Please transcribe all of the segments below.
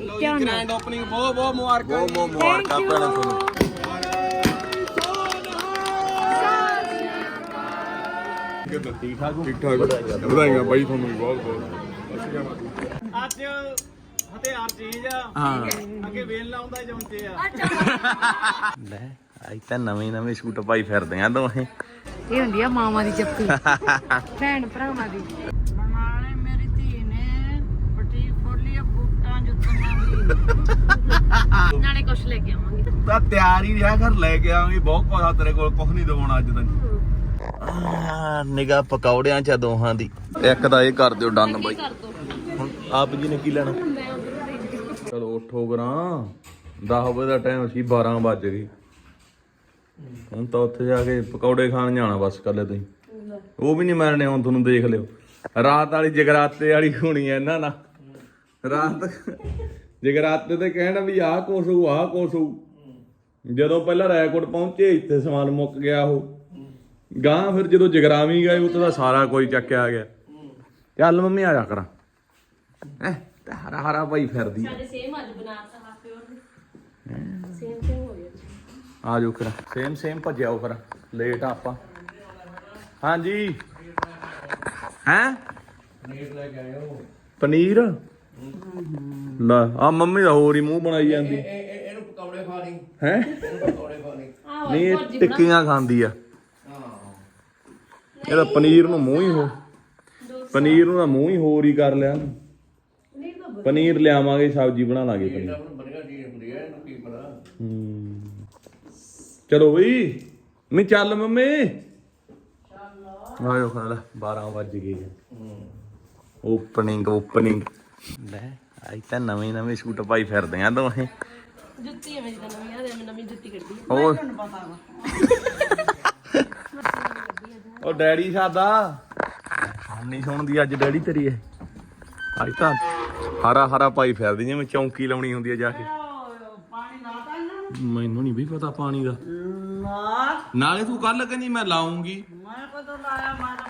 ਧਿਆਨ ਨਾਲ grand opening ਬਹੁਤ ਬਹੁਤ ਮੁਬਾਰਕਾਂ ਬਹੁਤ ਬਹੁਤ ਮੁਬਾਰਕਾਂ ਭੈਣਾਂ ਤੁਹਾਨੂੰ। ਠੀਕ ਠਾਕ ਠੀਕ ਠਾਕ ਵਧਾਈਆਂ ਬਾਈ ਤੁਹਾਨੂੰ ਵੀ ਬਹੁਤ ਬਹੁਤ। ਅੱਜ ਹਥਿਆਰ ਚੀਜ਼ ਆ। ਹਾਂ। ਅੱਗੇ ਵੇਲ ਲਾਉਂਦਾ ਜੌਂਤੇ ਆ। ਲੈ ਆਈ ਤਾਂ ਨਵੇਂ ਨਵੇਂ ਸੂਟ ਪਾਈ ਫਿਰਦੇ ਆ ਦੋਵੇਂ। ਇਹ ਹੁੰਦੀ ਆ ਮਾਵਾਂ ਦੀ ਜੱਫੀ ਭੈਣ ਭਰਾਵਾਂ ਦੀ ਬਣਾਲੇ ਮੇਰੀ ਧੀ ਨੇ ਬੁਟੀਕ ਖੋਲੀ ਆ ਬੂਟਾਂ ਜੁੱਤੀਆਂ ਦੀ ਨਾਲੇ ਕੁਛ ਲੈ ਕੇ ਆਵਾਂਗੇ। ਤਾਂ ਤਿਆਰ ਹੀ ਰਿਹਾ ਘਰ ਲੈ ਕੇ ਆਵਾਂਗੇ। ਬਹੁਤ ਆ ਤੇਰੇ ਕੋਲ ਕੁਝ ਨਹੀਂ ਦਵਾਉਣਾ ਅੱਜ ਤੱਕ। ਨਿਗਾ ਪਕੌੜਿਆਂ ਚ ਆ ਦੋਹਾਂ ਦੀ। ਇੱਕ ਦਾ ਇਹ ਕਰ ਦਿਓ ਡਨ ਬਾਈ। ਹੁਣ ਆਪ ਜੀ ਨੇ ਕੀ ਲੈਣਾ? ਚਲੋ ਉਠੋ ਗਰਾਂ। 10 ਵਜੇ ਦਾ ਟਾਈਮ ਸੀ 12 ਵੱਜ ਗਏ। ਹੁਣ ਤਾਂ ਉੱਥੇ ਜਾ ਕੇ ਪਕੌੜੇ ਖਾਣ ਜਾਣਾ ਬਸ ਕੱਲੇ ਤੁਸੀਂ। ਉਹ ਵੀ ਨਹੀਂ ਮਾਰਨੇ ਹੁਣ ਤੁਹਾਨੂੰ ਦੇਖ ਲਿਓ। ਰਾਤ ਵਾਲੀ ਜਗਰਾਤੇ ਵਾਲੀ ਹੋਣੀ ਐ ਇਹਨਾਂ ਨਾਲ। ਰਾਤ ਜਗਰਾਤੇ ਤੇ ਕਹਿਣਾ ਵੀ ਆਹ ਕੁਛ ਹੋਊ ਆਹ ਕੁਛ ਹੋਊ। ਜਦੋਂ ਪਹਿਲਾਂ ਰਾਏਕੋਟ ਪਹੁੰਚੇ ਇੱਥੇ ਸਮਾਨ ਮੁੱਕ ਗਿਆ ਉਹ। ਗਾਂ ਫਿਰ ਜਦੋਂ ਜਗਰਾਵੀ ਗਏ ਉੱਥੇ ਦਾ ਸਾਰਾ ਕੋਈ ਚੱਕਿਆ ਗਿਆ। ਚੱਲ ਮੰਮੀ ਆ ਜਾ ਕਰਾਂ। ਹੈ ਤੇ ਹਰਾ ਹਰਾ ਭਾਈ ਫਿਰਦੀ ਸੇਮ ਅੱਜ ਬਣਾਤਾ ਹਾਫੇ ਹੋਰ ਸੇਮ ਸੇਮ ਹੋ? ਗਿਆ। ਆ ਜਾਓ ਫਿਰ। ਸੇਮ ਸੇਮ ਭੱਜਿਆਓ ਫਿਰ। ਲੇਟ ਆ ਆਪਾਂ। ਹਾਂਜੀ। ਹੈ? ਪਨੀਰ ਲੈ ਕੇ ਆਇਓ। ਪਨੀਰ? ਲੈ ਆ ਮੰਮੀ ਦਾ ਹੋਰ ਹੀ ਮੂੰਹ ਬਣਾਈ ਜਾਂਦੀ। ਇਹਨੂੰ ਪਕੌੜੇ ਖਾ ਲਈ। ਹੈ? ਇਹਨੂੰ ਪਕੌੜੇ ਖਾ ਲਈ। ਨਹੀਂ ਇਹ ਟਿੱਕੀਆਂ ਖਾਂਦੀ ਆ। ਇਹਦਾ ਪਨੀਰ ਨੂੰ ਮੂੰਹ ਹੀ ਹੋ ਪਨੀਰ ਨੂੰ ਤਾਂ ਮੂੰਹ ਹੀ ਹੋਰ ਹੀ ਕਰ ਲਿਆ। ਪਨੀਰ ਲਿਆਵਾਂਗੇ ਸਬਜ਼ੀ ਬਣਾ ਲਾਂਗੇ ਪਨੀਰ। ਵਧੀਆ ਚੀਜ਼ ਹੁੰਦੀ ਹੈ ਇਹਨੂੰ ਕੀ ਪਤਾ। ਹੂੰ। ਚਲੋ ਬਈ ਮੈਂ ਚੱਲ ਮੰਮੀ। ਆਇਓ ਖਾਣਾ 12 ਵੱਜ ਗਏ ਓਪਨਿੰਗ ਓਪਨਿੰਗ ਲੈ ਆਈ ਤਾਂ ਨਵੇਂ ਨਵੇਂ ਸੂਟ ਪਾਈ ਫਿਰਦੇ ਆ ਦੋਵੇਂ। ਜੁੱਤੀ ਹੈ ਮੇਰੀ ਤਾਂ ਨਵੀਂ ਆ ਮੈਂ ਨਵੀਂ ਜੁੱਤੀ ਕੱਢੀ ਹੋਰ? ਉਹ ਡੈਡੀ ਸਾਦਾ। ਨਹੀਂ ਸੁਣਦੀ ਅੱਜ ਡੈਡੀ ਤੇਰੀ ਇਹ। ਅੱਜ ਤਾਂ ਹਰਾ ਹਰਾ ਪਾਈ ਫਿਰਦੀ ਜਿਵੇਂ ਚੌਂਕੀ ਲਾਉਣੀ ਹੁੰਦੀ ਆ ਜਾ ਕੇ। ਪਾਣੀ ਲਾਤਾ ਇਹਨਾਂ ਮੈਨੂੰ ਨਹੀਂ ਵੀ ਪਤਾ ਪਾਣੀ ਦਾ। ਨਾ। ਨਾਲੇ ਤੂੰ ਕੱਲ ਕਹਿੰਦੀ ਮੈਂ ਲਾਉਂਗੀ। ਮੈਂ ਕਦੋਂ ਲਾਇਆ ਮੈਂ ਤਾਂ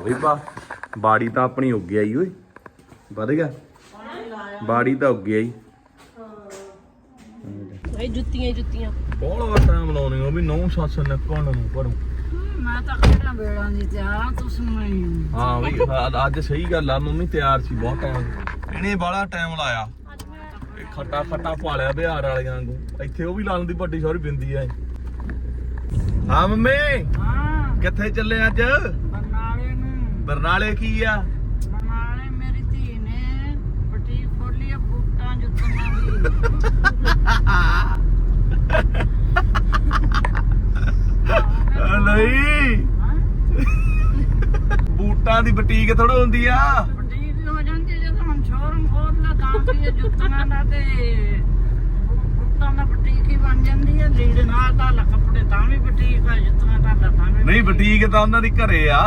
ਓਏ ਬਾ ਬਾੜੀ ਤਾਂ ਆਪਣੀ ਉੱਗ ਆਈ ਓਏ। ਵਧ ਗਿਆ? ਬਾੜੀ ਤਾਂ ਉੱਗ ਆਈ। ਇਹ ਜੁੱਤੀਆਂ ਹੀ ਜੁੱਤੀਆਂ। ਬਹੁਤ ਟਾਈਮ ਲਾਉਣੇ ਉਹ ਵੀ ਨੌ ਸੱਸ ਨਿਕਲਣ ਨੂੰ ਘਰੋਂ। ਮੈਂ ਤਾਂ ਕਿਹੜਾ ਵੇੜਾਂ ਦੀ ਤੇ ਆ ਤੁਸੀਂ ਨਹੀਂ ਹਾਂ ਹਾਂ, ਅੱਜ ਸਹੀ ਗੱਲ ਆ ਮੰਮੀ ਤਿਆਰ ਸੀ ਬਹੁਤ ਟਾਈਮ ਇਹਨੇ ਬਾਲਾ ਟਾਈਮ ਲਾਇਆ। ਇਹ ਖੱਟਾ ਖੱਟਾ ਪਾਲਿਆ ਬਿਹਾਰ ਵਾਲਿਆਂ ਵਾਂਗੂ ਇੱਥੇ ਉਹ ਵੀ ਲਾਉਣ ਦੀ ਵੱਡੀ ਸੌਰੀ ਬਿੰਦੀ ਆ ਇਹ। ਹਾਂ ਮੰਮੀ ਹਾਂ। ਕਿੱਥੇ ਚੱਲੇ ਅੱਜ? ਨੂੰ ਬਰਨਾਲੇ ਕੀ ਆ? ਬਰਨਾਲੇ ਮੇਰੀ ਧੀ ਨੇ ਬੁਟੀਕ ਖੋਲੀ ਆ ਬੂਟਾਂ ਜੁੱਤੀਆਂ ਦੀ। ਨਹੀਂ। ਬੂਟਾਂ ਦੀ ਬੁਟੀਕ ਥੋੜਾ ਹੁੰਦੀ ਆ। ਬੁਟੀਕ ਹੋ ਜਾਂਦੀ ਜਦੋਂ ਹੁਣ ਸ਼ੋਰੂਮ ਖੋਲ੍ਹਣਾ ਤਾਂ ਵੀ ਜੁੱਤੀਆਂ ਦਾ ਤੇ ਬੂਟਾਂ ਦਾ ਬੁਟੀਕ ਹੀ ਬਣ ਜਾਂਦੀ ਹੈ ਲੀਡ ਨਾਲ ਤਾਂ ਕੱਪੜੇ ਤਾਂ ਵੀ ਬੁਟੀਕ ਆ ਜੁੱਤੀਆਂ ਦਾ ਤਾਂ ਵੀ ਨਹੀਂ ਬੁਟੀਕ ਤਾਂ ਉਹਨਾਂ ਦੀ ਘਰੇ ਆ।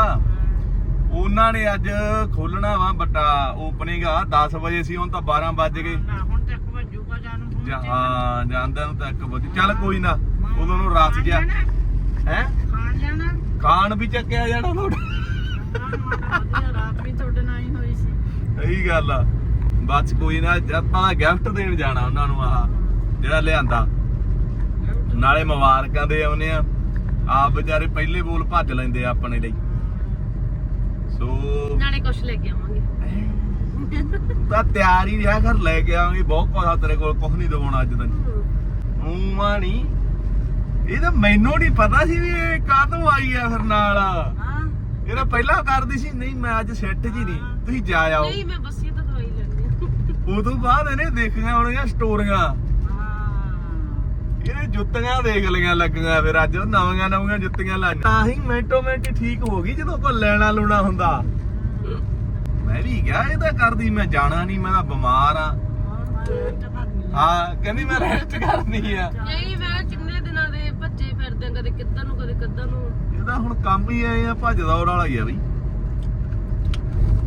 ਉਹਨਾਂ ਨੇ ਅੱਜ ਖੋਲਣਾ ਵਾ ਵੱਡਾ ਓਪਨਿੰਗ ਆ 10 ਵਜੇ ਸੀ ਹੁਣ ਤਾਂ 12 ਵੱਜ ਗਏ। ਨਾ ਹੁਣ ਤੱਕ ਵੱਜੂਗਾ ਜਾਨੂੰ ਹੁਣ ਜਾਂ- ਹਾਂ ਜਾਂਦਿਆਂ ਨੂੰ ਤਾਂ 1 ਵਜੇ ਚੱਲ ਕੋਈ ਨਾ ਉਦੋਂ ਨੂੰ ਰਸ ਗਿਆ। ਹੈ? ਖਾਣ ਵੀ ਚੱਕਿਆ ਜਾਣਾ ਹਾਂ, ਵਧੀਆ ਰਾਤ ਵੀ ਤੁਹਾਡੇ ਨਾਲ ਹੀ ਹੋਈ ਸੀ। ਸਹੀ ਗੱਲ ਆ। ਬਸ ਕੋਈ ਨਾ ਆਪਾਂ ਦਾ ਗਿਫਟ ਦੇਣ ਜਾਣਾ ਉਹਨਾਂ ਨੂੰ ਆਹ ਜਿਹੜਾ ਲਿਆਂਦਾ। ਨਾਲੇ ਮੁਬਾਰਕਾਂ ਦੇ ਆਉਨੇ ਆ। ਆਪ ਵਿਚਾਰੇ ਪਹਿਲੇ ਬੋਲ ਭੱਜ ਲੈਂਦੇ ਆ ਆਪਣੇ ਲਈ। ਸੋ ਨਾਲੇ ਕੁਛ ਲੈ ਕੇ ਆਵਾਂਗੇ। ਤਾਂ ਤਿਆਰ ਹੀ ਰਿਹਾ ਘਰ ਲੈ ਕੇ ਆਵਾਂਗੇ। ਬਹੁਤ ਕੁਝ ਆ ਤੇਰੇ ਕੋਲ ਕੁਝ ਨਹੀਂ ਦਵਾਉਣਾ ਅੱਜ ਤੱਕ। ਉਮਾ ਨਹੀਂ ਇਹ ਤਾਂ ਮੈਨੂੰ ਨਹੀਂ ਪਤਾ ਸੀ ਵੀ ਇਹ ਕਾਹਤੋਂ ਆਈ ਆ ਫਿਰ ਨਾਲ। ਹਾਂ। ਇਹ ਤਾਂ ਪਹਿਲਾਂ ਕਰਦੀ ਸੀ ਨਹੀਂ ਮੈਂ ਅੱਜ ਸੈੱਟ ਜੀ ਨਹੀਂ। ਤੁਸੀਂ ਜਾ ਆਓ। ਨਹੀਂ ਮੈਂ ਬੱਸੀ ਤਾਂ ਦਵਾਈ ਲੈਣੀ ਉਦੋਂ ਬਾਅਦ ਇਹਨੇ ਦੇਖੀਆਂ ਹੋਣੀਆਂ ਸਟੋਰੀਆਂ। ਇਹਨੇ ਜੁੱਤੀਆਂ ਦੇਖ ਲਈਆਂ ਲੱਗੀਆਂ ਫਿਰ ਅੱਜ ਉਹ ਨਵੀਆਂ ਨਵੀਆਂ ਜੁੱਤੀਆਂ ਲਾਈਆਂ। ਤਾਂ ਹੀ ਮਿੰਟੋ ਮਿੰਟ ਠੀਕ ਹੋ ਗਈ ਜਦੋਂ ਕੋਈ ਲੈਣਾ ਲੂਣਾ ਹੁੰਦਾ। ਮੈਂ ਵੀ ਗਿਆ ਇਹ ਤਾਂ ਕਰਦੀ ਮੈਂ ਜਾਣਾ ਨਹੀਂ ਮੈਂ ਤਾਂ ਬਿਮਾਰ ਆ। ਹਾਂ ਕਹਿੰਦੀ ਮੈਂ ਰੈਸਟ ਕਰਨੀ ਆ। ਨਹੀਂ ਮੈਂ ਕਿੰਨੇ ਦਿਨਾਂ ਦੇ ਭੱਜੇ ਫਿਰਦੇ ਕਦੇ ਕਿੱਧਰ ਨੂੰ ਕਦੇ ਕਿੱਧਰ ਨੂੰ। ਇਹਦਾ ਹੁਣ ਕੰਮ ਹੀ ਆਏ ਆ ਭੱਜ ਦੌੜ ਵਾਲਾ ਹੀ ਆ ਬਈ।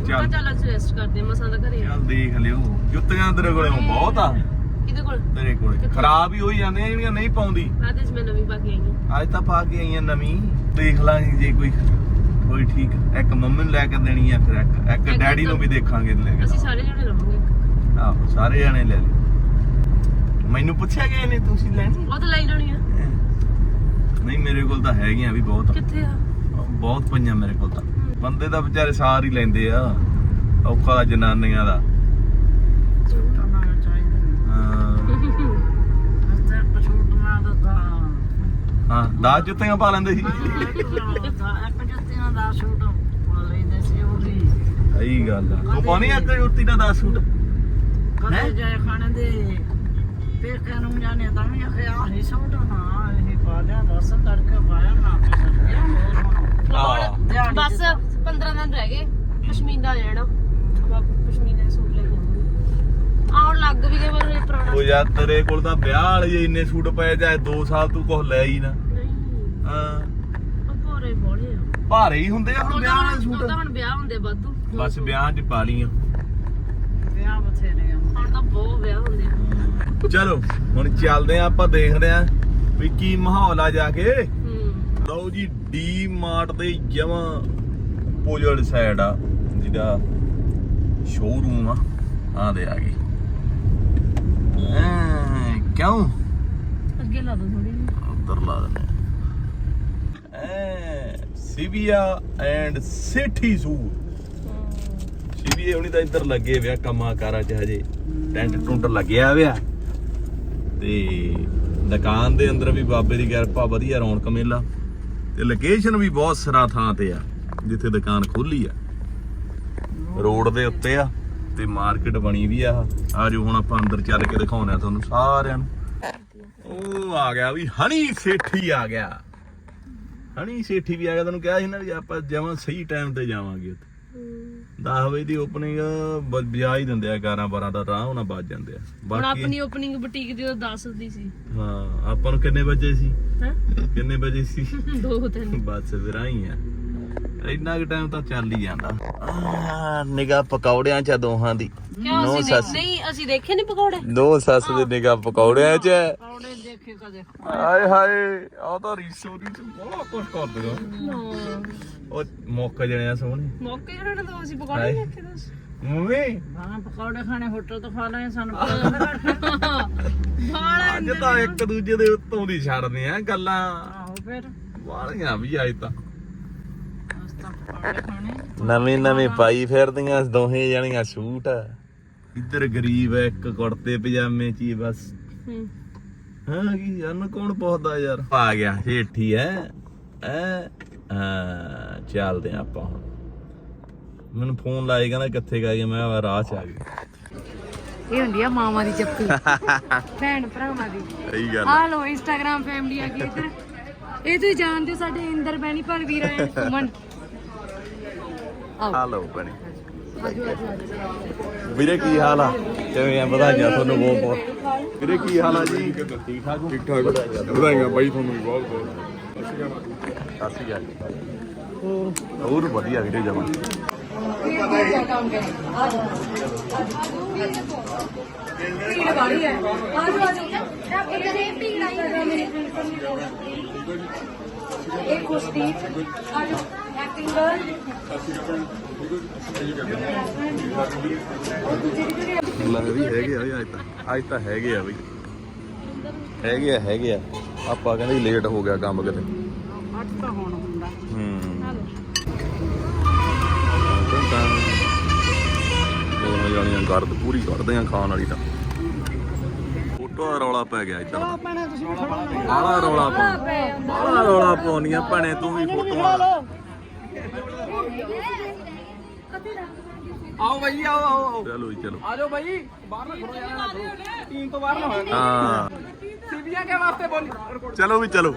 ਚੱਲ ਚੱਲ ਅੱਜ ਰੈਸਟ ਕਰਦੇ ਮਸਾਂ ਦਾ ਘਰੇ ਆ। ਚੱਲ ਦੇਖ ਲਿਓ ਜੁੱਤੀਆਂ ਤੇਰੇ ਕੋਲੇ ਹੁਣ ਬਹੁਤ ਆ। ਕਿਹਦੇ ਕੋਲ? ਤੇਰੇ ਕੋਲੇ। ਖਰਾਬ ਹੀ ਹੋਈ ਜਾਂਦੀਆਂ ਜਿਹੜੀਆਂ ਨਹੀਂ ਪਾਉਂਦੀ। ਆਦੇ ਚ ਮੈਂ ਨਵੀਂ ਪਾ ਕੇ ਆਈ ਹਾਂ। ਅੱਜ ਤਾਂ ਪਾ ਕੇ ਆਈਆਂ ਨਵੀਂ। ਦੇਖ ਲਾਂਗੇ ਜੇ ਕੋਈ ਕੋਈ ਠੀਕ। ਇੱਕ ਮੰਮੀ ਨੂੰ ਲੈ ਕੇ ਦੇਣੀ ਆ ਫਿਰ ਇੱਕ ਇੱਕ ਇੱਕ ਡੈਡੀ ਨੂੰ ਵੀ ਦੇਖਾਂਗੇ ਲੈ ਕੇ। ਅਸੀਂ ਸਾਰੇ ਜਣੇ ਰਵਾਂਗੇ ਸਾਰੇ ਜਾਣੇ ਲੈ ਲਈ ਮੈਨੂੰ ਪੁੱਛਿਆ ਗਿਆ ਨਹੀਂ ਤੁਸੀਂ ਲੈਣੀ? ਉਹ ਤਾਂ ਲੈ ਲੈਣੀ ਆ। ਨਹੀਂ ਮੇਰੇ ਕੋਲ ਤਾਂ ਹੈਗੀਆਂ ਵੀ ਬਹੁਤ। ਕਿੱਥੇ ਆ? ਬਹੁਤ ਪਈਆਂ ਮੇਰੇ ਕੋਲ ਤਾਂ। ਬੰਦੇ ਤਾਂ ਵਿਚਾਰੇ ਸਾਰ ਹੀ ਲੈਂਦੇ ਆ। ਔਖਾ ਜਨਾਨੀਆਂ ਦਾ। ਨਾ ਦਿੱਤਾ ਹਾਂ 10 ਜੁੱਤੀਆਂ ਪਾ ਲੈਂਦੇ ਸੀ। ਇੱਕ ਜੁੱਤੀਆਂ ਦਾ ਸੂਟ ਪਾ ਲੈਂਦੇ ਸੀ ਉਹ ਵੀ ਸਹੀ ਗੱਲ ਆ। ਉਹ ਪਾਣੀ ਇੱਕ ਜੁੱਤੀ ਦਾ 10 ਸੂਟ? ਕਦੇ ਜਾਏ ਖਾਣੇ ਦੇ ਪੇਕਿਆਂ ਨੂੰ ਜਾਣੇ ਤਾਂ ਵੀ ਆਖੇ ਆਹੀ ਸੂਟ ਹਾਂ ਇਹ ਪਾ ਲਿਆ ਬਸ ਕਰਕੇ ਪਾਇਆ ਨਾ ਕੇ ਸਕਿਆ ਹਾਂ। ਦਿਹਾੜੀ ਬਸ 15 ਦਿਨ ਰਹਿ ਗਏ ਪਸ਼ਮੀਨਾ ਜਾਣਾ ਆਪਾਂ ਪਸ਼ਮੀਨੇ ਸੂਟ ਲੈ ਆਉਣ ਲੱਗ ਵੀ ਗਏ ਪਰ ਇਹ ਪੁਰਾਣਾ ਉਹ ਯਾਰ ਤੇਰੇ ਕੋਲ ਤਾਂ ਵਿਆਹ ਵਾਲੇ ਇੰਨੇ ਸੂਟ ਪਏ ਜਾਏ 2 ਸਾਲ ਤੂੰ ਕੁਝ ਲੈ ਹੀ ਨਾ। ਨਹੀਂ। ਹਾਂ। ਉਹ ਭੋਰੇ ਬੋਲੇ ਆ। ਭਾਰੇ ਹੀ ਹੁੰਦੇ ਆ ਹੁਣ ਵਿਆਹ ਵਾਲੇ ਤਾਂ ਸੂਟ ਹੁਣ ਵਿਆਹ ਹੁੰਦੇ ਵਾਧੂ। ਬਸ ਵਿਆਹ 'ਚ ਪਾ ਲੀਆਂ ਵਿਆਹ ਬਥੇਰੇ ਆ। ਹੁਣ ਤਾਂ ਬਹੁਤ ਵਿਆਹ ਹੁੰਦੇ ਆ। ਚਲੋ ਹੁਣ ਚੱਲਦੇ ਆ ਆਪਾਂ ਦੇਖਦੇ ਆ ਵੀ ਕੀ ਮਾਹੌਲ ਆ ਜਾ ਕੇ। ਹੂੰ। ਲਓ ਜੀ ਡੀ ਮਾਰਟ ਦੇ ਜਮਾ ਪੋਜਲ ਸਾਈਡ ਆ ਜਿਹੜਾ ਸ਼ੋਰੂਮ ਆ। ਆ ਦੇ ਆ ਗਈ ਐ ਕਿਉਂ? ਅੱਗੇ ਲਾ ਦੋ ਥੋੜੀ ਉਧਰ ਲਾ ਦਿੰਦੇ ਐ Sivia and city suit Sivia ਹੁਣੀ ਤਾਂ ਇੱਧਰ ਲੱਗੇ ਵਿਆ ਕੰਮਾਂ ਕਾਰਾਂ ਚ ਹਜੇ। ਟੈਂਟ ਟੁੰਟ ਲੱਗਿਆ ਵਿਆ ਤੇ ਦੁਕਾਨ ਦੇ ਅੰਦਰ ਵੀ ਬਾਬੇ ਦੀ ਕਿਰਪਾ ਵਧੀਆ ਰੌਣਕ ਮੇਲਾ। ਤੇ ਲੋਕੇਸ਼ਨ ਵੀ ਬਹੁਤ ਸਰਾ ਥਾਂ ਤੇ ਆ ਜਿੱਥੇ ਦੁਕਾਨ ਖੋਲੀ ਆ। ਰੋਡ ਦੇ ਉੱਤੇ ਆ। ਤੇ ਮਾਰਕੀਟ ਬਣੀ ਵੀ ਆ ਆਜੋ ਹੁਣ ਆਪਾਂ ਅੰਦਰ ਚੱਲ ਕੇ ਦਿਖਾਉਂਦੇ ਆ ਤੁਹਾਨੂੰ ਸਾਰਿਆਂ ਨੂੰ। ਉਹ ਆ ਗਿਆ ਵੀ ਹਣੀ ਸੇਠੀ ਆ ਗਿਆ। ਹਣੀ ਸੇਠੀ ਵੀ ਆ ਗਿਆ ਤੁਹਾਨੂੰ ਕਿਹਾ ਸੀ ਨਾ ਵੀ ਆਪਾਂ ਜਮਾਂ ਸਹੀ ਟਾਈਮ ਤੇ ਜਾਵਾਂਗੇ ਉੱਥੇ। 10 ਵਜੇ ਦੀ ਓਪਨਿੰਗ ਵਜਾ ਹੀ ਦਿੰਦੇ ਆ 11 12 ਦਾ ਰਾਹ ਉਹਨਾਂ ਵੱਜ ਜਾਂਦੇ ਆ। ਹੁਣ ਆਪਣੀ ਓਪਨਿੰਗ ਬੁਟੀਕ ਦੀ ਉਹ 10 ਦੀ ਸੀ। ਹਾਂ ਆਪਾਂ ਨੂੰ ਕਿੰਨੇ ਵਜੇ ਸੀ? ਹੈ? ਕਿੰਨੇ ਵਜੇ ਸੀ? ਦੋ ਤਿੰਨ। ਬਸ ਫਿਰ ਆਈ ਆ। ਇੰਨਾ ਕੁ ਟਾਈਮ ਤਾਂ ਚੱਲ ਹੀ ਜਾਂਦਾ। ਆ ਨਿਗਾ ਪਕੌੜਿਆਂ ਚ ਦੋਹਾਂ ਦੀ। ਕਿਉਂ ਨੋ ਸੱਸ। ਨਹੀਂ ਅਸੀਂ ਦੇਖੇ ਨਹੀਂ ਪਕੌੜੇ? ਦੋ ਸੱਸ ਦੇ ਨਿਗਾ ਪਕੌੜਿਆਂ ਚ। ਦੇਖੇ ਕਦੇ। ਹਾਏ ਹਾਏ ਆ ਤਾਂ ਰੀਸੋ ਰੀਸੋ ਬੜਾ ਕੁਝ ਕਰ ਦੇਗਾ ਉਹ ਮੌਕਾ ਜਣਿਆ ਸੋਹਣੇ। ਮੌਕੇ ਨੇ ਤਾਂ ਅਸੀਂ ਪਕੌੜੇ। ਦੇਖੇ ਦੱਸ ਮੰਮੀ। ਹਾਂ ਪਕੌੜੇ ਖਾਣੇ ਹੋਟਲ ਤੋਂ ਖਾ ਲਏ ਸਾਨੂੰ ਪਤਾ ਬਾਲਾ ਅੱਜ ਤਾਂ ਇੱਕ ਦੂਜੇ ਦੇ ਉੱਤੋਂ ਦੀ ਛੱਡਦੇ ਆ ਗੱਲਾਂ। ਆਹੋ ਫਿਰ। ਵਾਲੀਆਂ ਵੀ ਅੱਜ ਤਾਂ। ਪਕੌੜੇ ਨਵੇਂ ਨਵੇਂ ਪਾਈ ਫਿਰਦੀਆਂ ਦੋਹੇ ਜਣੀਆਂ ਸੂਟ। ਇੱਧਰ ਗਰੀਬ ਹੈ ਇੱਕ ਕੁੜਤੇ ਪਜਾਮੇ ਚ ਹੀ ਬਸ। ਹੂੰ। ਕੀ ਇਹਨੂੰ ਕੌਣ ਪੁੱਛਦਾ ਯਾਰ? ਆ ਗਿਆ ਹੇਠੀ ਐ ਐ ਚੱਲਦੇ ਆਪਾਂ ਹੁਣ। ਮੈਨੂੰ ਫੋਨ ਲਾਏ ਕਹਿੰਦਾ ਕਿੱਥੇ ਗਏ ਮੈਂ ਰਾਹ ਚ ਆ ਗਈ ਇਹ ਹੁੰਦੀ ਆ ਮਾਵਾਂ ਦੀ ਚੱਪੀ ਭੈਣ ਭਰਾਵਾਂ ਦੀ। ਸਹੀ ਗੱਲ ਆ। ਲੋ ਇੰਸਟਾਗ੍ਰam ਫੈਮਿਲੀ ਆ ਗਈ ਇੱਧਰ। ਇਹ ਤੁਸੀਂ ਜਾਣਦੇ ਹੋ ਸਾਡੇ ਇੰਦਰ ਬੈਣੀ ਪਰ ਵੀਰ ਆਏ ਨੇ, ਸੁਮਨ ਹਾਲੋ ਬਣੀ ਵੀਰੇ ਕੀ ਹਾਲ ਆ? ਕਿਵੇਂ ਆ? ਵਧਾਈਆਂ ਤੁਹਾਨੂੰ ਬਹੁਤ ਬਹੁਤ। ਵੀਰੇ ਕੀ ਹਾਲ ਆ ਜੀ? ਠੀਕ ਠਾਕ ਠੀਕ ਠਾਕ ਵਧਾਈਆਂ ਬਾਈ ਤੁਹਾਨੂੰ ਵੀ ਬਹੁਤ ਬਹੁਤ। ਸਤਿ ਸ਼੍ਰੀ ਅਕਾਲ ਹੋਰ ਵਧੀਆ ਵੀਰੇ ਜਮਾ। ਭੀੜ ਵਾਲੀ ਹੈ ਆਜੋ ਆਜੋ ਇਹ ਭੀੜ ਆਈ ਇਹ ਕੁਸ਼ਤੀ ਆਜੋ। ਐਕਟਿੰਗ ਗਰਲ ਲੱਗ ਵੀ ਹੈਗੇ ਆ ਵੀ ਅੱਜ ਤਾਂ ਅੱਜ ਤਾਂ ਹੈਗੇ ਆ ਬਈ ਹੈਗੇ ਆ ਹੈਗੇ ਆ। ਆਪਾਂ ਕਹਿੰਦੇ ਲੇਟ ਹੋ ਗਿਆ ਕੰਮ ਕਿਤੇ। ਅੱਠ ਤਾਂ ਹੁਣ ਹੁੰਦਾ। ਹੂੰ। ਦੋਵੇਂ ਜਾਣੀਆਂ ਗਰਦ ਪੂਰੀ ਕੱਢਦੇ ਆ ਖਾਣ ਵਾਲੀ ਤਾਂ। ਫੋਟੋ ਦਾ ਰੌਲਾ ਪੈ ਗਿਆ ਇੱਧਰ। ਬਾਲਾ ਰੌਲਾ ਪਾ ਬਾਲਾ ਰੌਲਾ ਪਾਉਣੀਆਂ ਭੈਣੇ ਤੂੰ ਵੀ ਫੋਟੋਆਂ। ਆਓ ਭਾਈ ਆਓ ਆਓ ਆਓ। ਚਲੋ ਜੀ ਚਲੋ। ਆ ਜਾਓ ਭਾਈ ਬਾਹਰ ਨਾ ਖੜੋ ਯਾਰ। ਟੀਮ ਤੋਂ ਬਾਹਰ ਨਾ ਹੋਇਆ ਹਾਂ। ਸਿਵਿਆ ਕੇ ਵਾਸਤੇ ਬੋਲੀ ਚਲੋ ਵੀ ਚਲੋ।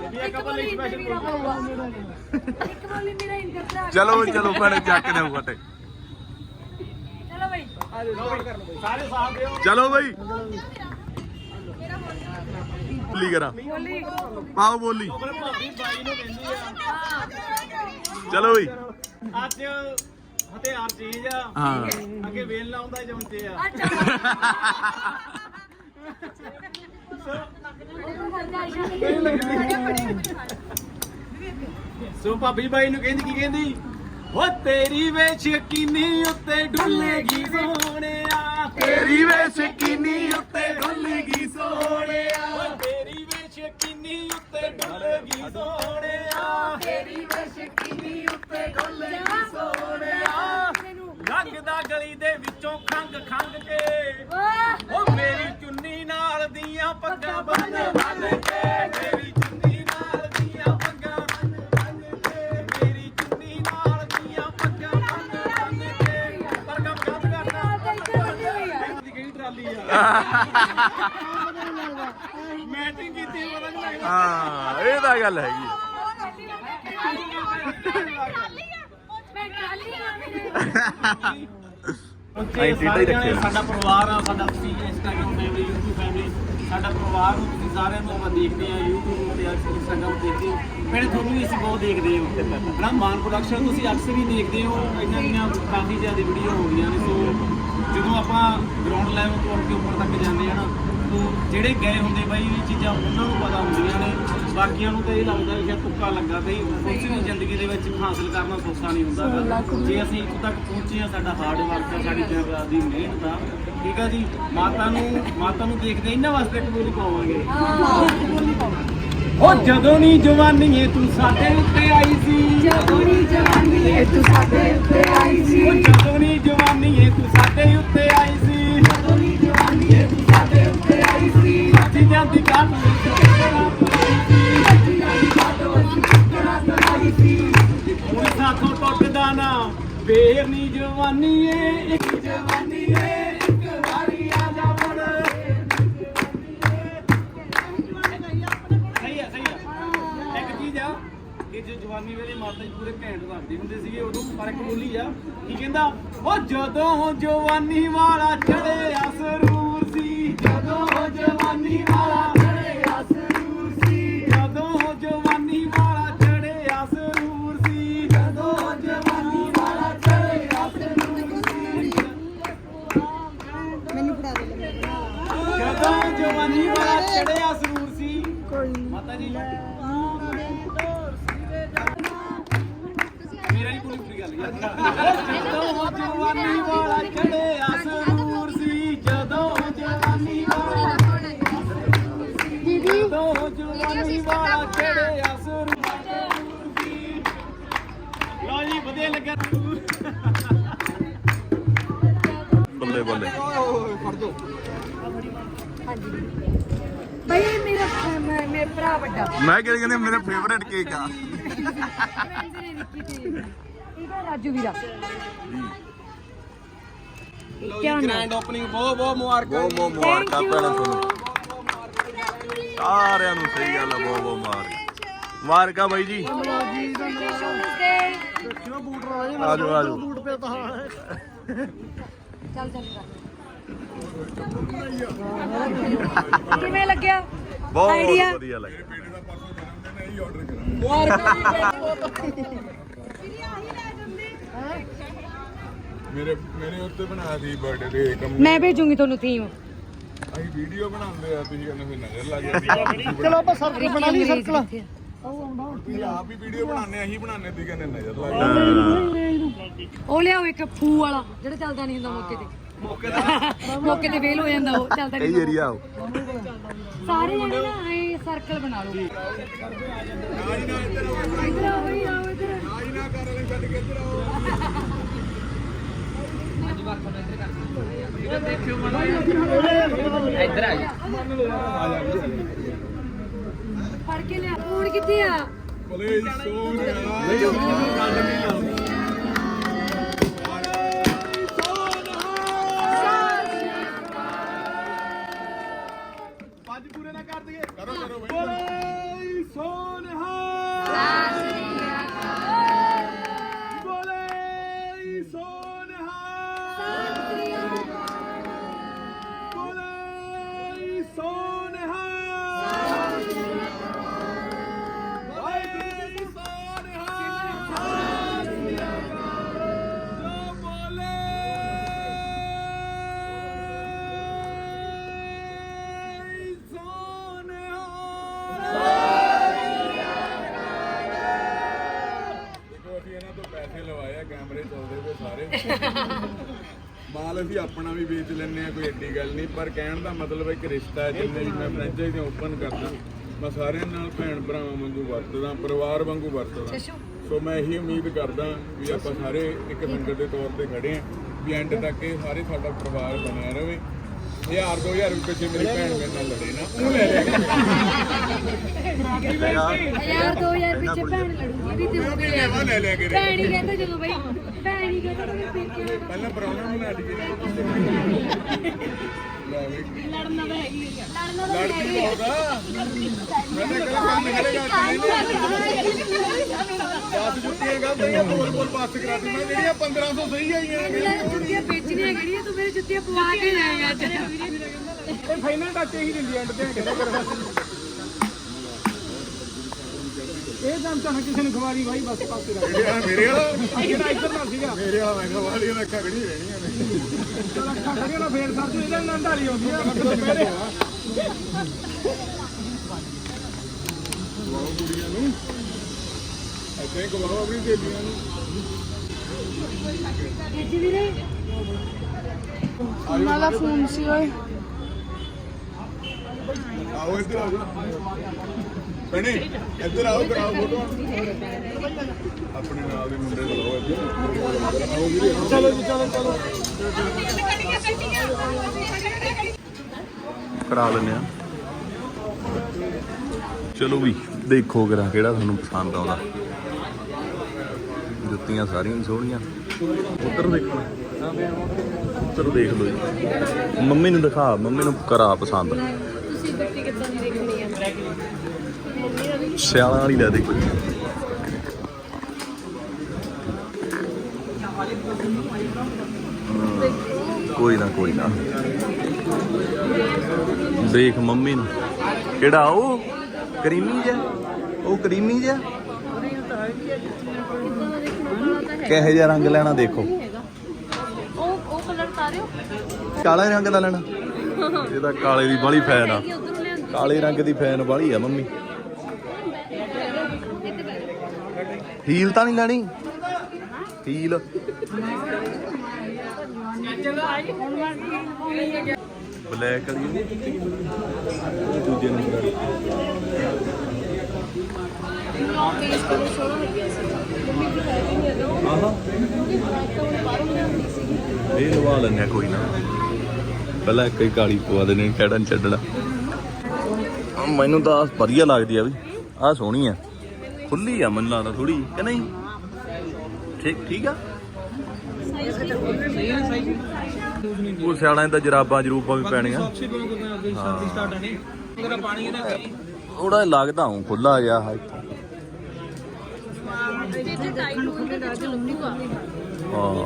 ਚਲੋ ਵੀ ਚਲੋ ਭੈਣੇ ਚੱਕ ਦੇਉ ਘਟੇ ਆ ਜਾਓ ਵੇਟ ਕਰ ਲਓ ਭਾਈ ਸਾਰੇ ਸਾਥ ਦਿਓ ਚਲੋ ਬਈ। ਬੋਲੀ ਕਰਾਂ। ਪਾਓ ਬੋਲੀ। ਚਲੋ ਬਈ। ਅੱਜ ਹਥਿਆਰ ਚੀਜ਼ ਆ। ਅੱਗੇ ਵੇਲ ਲਾਉਂਦਾ ਜਮਤੇ ਆ। ਸੋ ਭਾਬੀ ਬਾਈ ਨੂੰ ਕਹਿੰਦੀ ਕੀ ਕਹਿੰਦੀ? ਓ ਤੇਰੀ ਵੇਚ ਯਕੀਨੀ ਉੱਤੇ ਢੁੱਲੇਗੀ ਸੋਹਣਿਆ। ਤੇਰੀ ਵੇਚ ਯਕੀਨੀ ਉੱਤੇ ਢੁੱਲੇਗੀ ਸੋਹਣਿਆ। ਨੀ ਉੱਤੇ ਡੁੱਲਗੀ ਸੋਹਣਿਆ। ਤੇਰੀ ਮਸ਼ਕੀਨੀ ਉੱਤੇ ਡੁੱਲਗੀ ਸੋਹਣਿਆ। ਲੱਗਦਾ ਗਲੀ ਦੇ ਵਿੱਚੋਂ ਖੰਗ ਖੰਗ ਕੇ। ਉਹ ਮੇਰੀ ਚੁੰਨੀ ਨਾਲ ਦੀਆਂ ਪੱਗਾਂ ਬੰਨ ਬੰਨ ਕੇ। ਮੇਰੀ ਚੁੰਨੀ ਨਾਲ ਦੀਆਂ ਪੱਗਾਂ ਬੰਨ ਬੰਨ ਕੇ। ਮੇਰੀ ਚੁੰਨੀ ਨਾਲ ਦੀਆਂ ਪੱਗਾਂ ਬੰਨ ਬੰਨ ਕੇ। ਪਰ ਕੰਮ ਕੰਮ ਕਰਨਾ। ਕਿਹੜੀ ਟਰਾਲੀ ਆ? ਹਾਂ ਇਹ ਤਾਂ ਗੱਲ ਹੈਗੀ ਉੱਥੇ ਸਾਰਿਆਂ ਨੇ ਸਾਡਾ ਪਰਿਵਾਰ ਆ ਸਾਡਾ ਤੁਸੀਂ ਇੰਸਟਾਗ੍ਰਾਮ ਫੈਮਿਲੀ YouTube ਫੈਮਿਲੀ ਸਾਡਾ ਪਰਿਵਾਰ ਨੂੰ ਤੁਸੀਂ ਸਾਰਿਆਂ ਨੂੰ ਆਪਾਂ ਦੇਖਦੇ ਆ YouTube ਤੇ ਦੇਖਦੇ ਹੋ। ਫਿਰ ਤੁਹਾਨੂੰ ਵੀ ਅਸੀਂ ਬਹੁਤ ਦੇਖਦੇ ਹੋ। ਮਾਨ ਪ੍ਰੋਡਕਸ਼ਨ ਤੁਸੀਂ ਅਕਸਰ ਹੀ ਦੇਖਦੇ ਹੋ ਇਹਨਾਂ ਦੀਆਂ ਕਾਫੀ ਜ਼ਿਆਦਾ ਵੀਡੀਓ ਹੋ ਗਈਆਂ ਨੇ ਸੋ ਜਦੋਂ ਆਪਾਂ ਗਰਾਊਂਡ ਲੈਵਲ ਤੋਂ ਕੇ ਉੱਪਰ ਤੱਕ ਜਾਂਦੇ ਆ ਨਾ ਤੋ ਜਿਹੜੇ ਗਏ ਹੁੰਦੇ ਬਾਈ ਇਹ ਚੀਜ਼ਾਂ ਉਹਨਾਂ ਨੂੰ ਪਤਾ ਹੁੰਦੀਆਂ ਨੇ। ਬਾਕੀਆਂ ਨੂੰ ਤਾਂ ਇਹ ਲੱਗਦਾ ਵੀ ਸ਼ਾਇਦ ਤੁੱਕਾ ਲੱਗਾ ਤੇ ਕੁਝ ਵੀ ਜ਼ਿੰਦਗੀ ਦੇ ਵਿੱਚ ਹਾਸਲ ਕਰਨਾ ਸੌਖਾ ਨਹੀਂ ਹੁੰਦਾ ਗਾ। ਜੇ ਅਸੀਂ ਇੱਥੋਂ ਤੱਕ ਪਹੁੰਚੇ ਆ ਸਾਡਾ ਹਾਰਡ ਵਰਕ ਆ ਸਾਡੀ ਜਗ੍ਹਾ ਦੀ ਮਿਹਨਤ ਆ ਠੀਕ ਆ ਜੀ? ਮਾਤਾ ਨੂੰ ਮਾਤਾ ਨੂੰ ਦੇਖਦੇ ਇਹਨਾਂ ਵਾਸਤੇ ਇੱਕ ਬੋਲੀ ਪਾਵਾਂਗੇ। ਉਹ ਜਦੋਂ ਨਹੀਂ ਜਵਾਨੀ ਏ ਤੂੰ ਸਾਡੇ ਉੱਤੇ ਆਈ ਸੀ। ਜਦੋਂ ਨਹੀਂ ਜਵਾਨੀ ਏ ਤੂੰ ਸਾਡੇ ਉੱਤੇ ਆਈ ਸੀ। ਉਹ ਜਦੋਂ ਨਹੀਂ ਜਵਾਨੀ ਏ ਤੂੰ ਸਾਡੇ ਉੱਤੇ ਆਈ ਸੀ। ਸੀ ਜਾਂਦੀ ਕੱਟ ਹੁਣ ਸਾਥੋਂ ਟੁੱਟਦਾ ਨਾ, ਫੇਰ ਨਹੀਂ ਜਵਾਨੀ ਏ ਇੱਕ ਜਵਾਨੀ ਏ ਇੱਕ ਵਾਰੀ ਆ ਜਾ ਮੁੜ। ਸਹੀ ਆ ਸਹੀ ਆ। ਇੱਕ ਚੀਜ਼ ਆ, ਕਿ ਜੋ ਜਵਾਨੀ ਵੇਲੇ ਮਾਤਾ ਜੀ ਪੂਰੇ ਘੈਂਟ ਰੱਖਦੇ ਹੁੰਦੇ ਸੀਗੇ, ਉਦੋਂ ਪਰ ਇੱਕ ਬੋਲੀ ਆ। ਕੀ ਕਹਿੰਦਾ? ਉਹ ਜਦੋਂ ਜਵਾਨੀ ਵਾਲਾ ਚੜਿਆ ਮੇਰਾ ਹੀ ਪੂਰੀ ਪੂਰੀ ਗੱਲ ਯਾਰ। ਜਦੋਂ ਜਵਾਨੀ ਵਾਲਾ ਬੱਲੇ। ਬੱਲੇ ਬਈ ਮੇਰਾ ਮੈਂ- ਮੇਰਾ ਭਰਾ ਵੱਡਾ। ਮੈਂ ਕਿਹਾ ਕਹਿੰਦੇ ਮੇਰਾ ਫੇਵਰੇਟ ਕੇਕ ਆ। ਇਹਦਾ ਰਾਜੂ ਵੀਰਾ। ਲਓ ਜੀ ਗ੍ਰੈਂਡ ਓਪਨਿੰਗ ਬਹੁਤ ਬਹੁਤ ਮੁਬਾਰਕਾਂ ਬਹੁਤ ਬਹੁਤ ਮੁਬਾਰਕਾਂ ਭੈਣਾਂ ਤੁਹਾਨੂੰ। ਸਾਰਿਆਂ ਨੂੰ ਸਹੀ ਗੱਲ ਆ ਬਹੁਤ ਬਹੁਤ ਮੁਬਾਰਕਾਂ। ਮੁਬਾਰਕਾਂ ਬਾਈ ਜੀ। ਆਜੋ ਆਜੋ। ਚੱਲ ਚੱਲ ਕਿਵੇਂ ਲੱਗਿਆ? ਬਹੁਤ ਵਧੀਆ ਲੱਗਿਆ। ਮੇਰੇ ਮੇਰੇ ਉੱਤੇ ਬਣਾ ਦੀ ਬਰਥਡੇ ਦੇ ਕੰਮ। ਮੈਂ ਭੇਜੂਗੀ ਤੁਹਾਨੂੰ ਥੀਮ ਅਸੀਂ ਵੀਡੀਓ ਬਣਾਉਂਦੇ ਆ ਤੁਸੀਂ ਕਹਿੰਦੇ ਫਿਰ ਨਜ਼ਰ ਲੱਗ ਜਾਂਦੀ ਚਲੋ ਆਪਾਂ ਸਰਕਲ ਬਣਾ ਲਈ ਸਰਕਲ ਤੁਸੀਂ ਆਪ ਹੀ ਵੀਡੀਓ ਬਣਾਉਂਦੇ ਅਸੀਂ ਬਣਾਉਂਦੇ ਤੁਸੀਂ ਕਹਿੰਦੇ ਨਜ਼ਰ ਲੱਗ ਜਾਂਦੀ ਉਹ ਲਿਆਓ ਇੱਕ ਫੂ ਵਾਲਾ ਜਿਹੜਾ ਚੱਲਦਾ ਨਹੀਂ ਹੁੰਦਾ ਮੌਕੇ ਤੇ। ਮੌਕੇ ਤੇ? ਫੇਲ ਹੋ ਜਾਂਦਾ ਉਹ ਚੱਲਦਾ ਨਹੀਂ ਏਰੀਆ ਆਓ ਸਾਰੇ ਜਣੇ ਨਾ ਐ ਸਰਕਲ ਬਣਾ ਲਓ। ਇੱਧਰ ਆਓ ਬਈ, ਆਓ ਇੱਧਰ। ਨਾ ਕਰ ਲੈ ਛੱਡ ਕੇ ਇੱਧਰ ਆਓ ਫੜ ਕੇ ਲਿਆ। ਫੋਨ ਕਿੱਥੇ ਆ? ਬਲੇ ਸੋਹਣਾ। ਪੰਜ ਮਾਲ ਅਸੀਂ ਆਪਣਾ ਵੀ ਵੇਚ ਲੈਂਦੇ ਆ ਕੋਈ ਐਡੀ ਗੱਲ ਨਹੀਂ। ਪਰ ਕਹਿਣ ਦਾ ਮਤਲਬ ਇੱਕ ਰਿਸ਼ਤਾ ਹੈ ਜਿੰਨੇ ਵੀ ਮੈਂ ਫ੍ਰੈਂਚਾਈਜ਼ੀ ਓਪਨ ਕਰਦਾ ਮੈਂ ਸਾਰਿਆਂ ਨਾਲ ਭੈਣ ਭਰਾਵਾਂ ਵਾਂਗੂ ਵਰਤਦਾ ਪਰਿਵਾਰ ਵਾਂਗੂ ਵਰਤਦਾ। ਸੋ ਮੈਂ ਇਹੀ ਉਮੀਦ ਕਰਦਾ ਵੀ ਆਪਾਂ ਸਾਰੇ ਇੱਕ ਸੰਗਤ ਦੇ ਤੌਰ ਤੇ ਖੜੇ ਆ ਵੀ ਐਂਡ ਤੱਕ ਇਹ ਸਾਰੇ ਸਾਡਾ ਪਰਿਵਾਰ ਬਣਿਆ ਰਹੇ। 1000 2000 ਰੁਪਏ ਜੇ ਮੇਰੀ ਭੈਣ ਮੇਰੇ ਨਾਲ ਲੜੇ ਨਾ। ਉਹ ਲੈ ਲੈ ਹਜ਼ਾਰ 2000 ਪਿੱਛੇ ਭੈਣ ਲੜੂਗੀ ਵੀ ਤੇ ਉਹ ਵੀ ਲੈ ਲੈ ਲੈ ਕੇ ਭੈਣ ਹੀ ਕਹਿੰਦਾ ਜਦੋਂ ਬਈ ਭੈਣ ਹੀ ਕਹਿੰਦਾ ਤੂੰ ਪੇਕੇ ਪਹਿਲਾਂ ਪਰੌਣਾ ਨੂੰ ਜੁੱਤੀਆਂ ਪਵਾ ਕੇ ਜਾਏਗਾ ਅੱਜ ਇਹ ਫਾਈਨਲ ਟੱਚ ਹੀ ਦਿੰਦੀ ਐਂਡ ਤੇ ਕਿਹੜਾ ਇਹ ਤਾਂ ਤੁਹਾਨੂੰ ਕਿਸੇ ਨੂੰ ਖਵਾਰੀ ਭਾਈ ਬਸ ਪਾਸੇ ਰੱਖ। ਜਿਹੜੇ ਆ ਮੇਰੇ ਵਾਲਾ? ਜਿਹੜਾ ਇੱਧਰ ਨਾਲ ਸੀਗਾ। ਮੇਰੇ ਵਾਲਾ ਮੈਂ ਕਿਹਾ ਵਾਲੀਆਂ ਅੱਖਾਂ ਖੜੀ ਰਹਿਣੀਆਂ ਨੇ। ਚਲ ਅੱਖਾਂ ਖੜੀਆਂ ਨਾ ਫੇਰ ਸਰ ਇਹਦਾ ਨੰਦ ਵਾਲੀ ਆਉਂਦੀ ਆ ਪਹਿਲੇ ਗਵਾਓ ਕੁੜੀਆਂ ਨੂੰ। ਐਸੇ ਗਵਾਓ ਆਪਣੀ ਬੇਬੀਆਂ ਨੂੰ। ਅੱਜ ਵੀਰੇ। ਉਹਨਾਂ ਦਾ ਫੋਨ ਸੀ ਓਏ। ਆਓ ਇੱਧਰ ਆਓ ਭੈਣੇ ਇੱਧਰ ਆਓ ਕਰਾਓ ਫੋਟੋ। ਆਪਣੇ ਨਾਲ ਦੇ ਮੁੰਡੇ ਬੁਲਾਓ ਇੱਧਰ ਆਓ ਵੀਰੇ ਚਲੋ ਜੀ ਚਲੋ ਚਲੋ। ਕਰਾ ਲੈਨੇ ਆ ਚਲੋ ਵੀ ਦੇਖੋ ਕਰਾ ਕਿਹੜਾ ਤੁਹਾਨੂੰ ਪਸੰਦ ਆਉਂਦਾ। ਜੁੱਤੀਆਂ ਸਾਰੀਆਂ ਹੀ ਸੋਹਣੀਆਂ। ਉੱਧਰ ਦੇਖੋ। ਉੱਧਰ ਦੇਖ ਲਓ ਜੀ। ਮੰਮੀ ਨੂੰ ਦਿਖਾ ਮੰਮੀ ਨੂੰ ਕਰਾ ਪਸੰਦ। ਤੁਸੀਂ ਜੁੱਤੀ ਕਿੱਦਾਂ ਦੀ ਦੇਖਣੀ ਆ ਸਿਆਲਾਂ ਵਾਲੀ ਲੈ ਦੇ। ਕੋਈ ਹਮ, ਕੋਈ ਨਾ ਕੋਈ ਨਾ। ਦੇਖ ਮੰਮੀ ਨੂੰ। ਕਿਹੜਾ ਉਹ? ਕਰੀਮੀ ਜਿਹਾ? ਉਹ ਕਰੀਮੀ ਜਿਹਾ? ਕਿਹੋ ਜਿਹਾ ਰੰਗ ਲੈਣਾ ਦੇਖੋ। ਤਾਰਿਓ ਕਾਲਾ ਰੰਗ ਦਾ ਲੈਣਾ। ਇਹ ਤਾਂ ਕਾਲੇ ਦੀ ਬਾਲੀ ਫੈਨ ਆ। ਕਾਲੇ ਰੰਗ ਦੀ ਫੈਨ ਬਾਲੀ ਆ ਮੰਮੀ। ਹੀਲ ਤਾਂ ਨਹੀਂ ਲੈਣੀ? ਹੀਲ ਬਲੈਕ ਵਾਲੀ? ਦੂਜੇ ਨੰਬਰ ਵਾਲੀ। ਪੇਸ ਕਰੋ ਸੋਹਣਾ ਲੱਗਿਆ ਸੀ ਮੰਮੀ ਵੀ ਹੈ ਨਹੀਂ ਹੈਗਾ ਉਹ ਆਹਾ ਉਹਦੀ ਫਰਾਕ ਤਾਂ ਉਹਨੇ ਬਾਹਰੋਂ ਲਿਆਂਦੀ ਸੀ ਇਹ ਲਵਾ ਲੈਣੇ ਕੋਈ ਨਾ। ਪਹਿਲਾਂ ਇੱਕ ਹੀ ਕਾਲੀ ਪਵਾ ਦੇਣੀ ਖੜਨ ਛੱਡਣਾ। ਆਹ ਮੈਨੂੰ ਤਾਂ ਆਹ ਵਧੀਆ ਲੱਗਦੀ ਆ ਵੀ। ਆਹ ਸੋਹਣੀ ਆ। ਖੁੱਲੀ ਆ ਮੈਨੂੰ ਲੱਗਦਾ ਥੋੜੀ ਕਿ ਨਹੀਂ? ਠੀਕ ਠੀਕ ਆ? ਉਹ ਸਿਆਣਾ ਤਾਂ ਜਰਾਬਾਂ ਜਰੂਬਾਂ ਵੀ ਪੈਣੀਆਂ। ਕੋਈ ਆਪਣੀ ਸਰਦੀ ਸਟਾਰਟ ਨੇ। ਮੇਰਾ ਪਾਣੀ ਇਹਦਾ ਥੋੜਾ ਲੱਗਦਾ ਹੂੰ ਖੁੱਲਾ ਜਿਹਾ ਹਾਂ।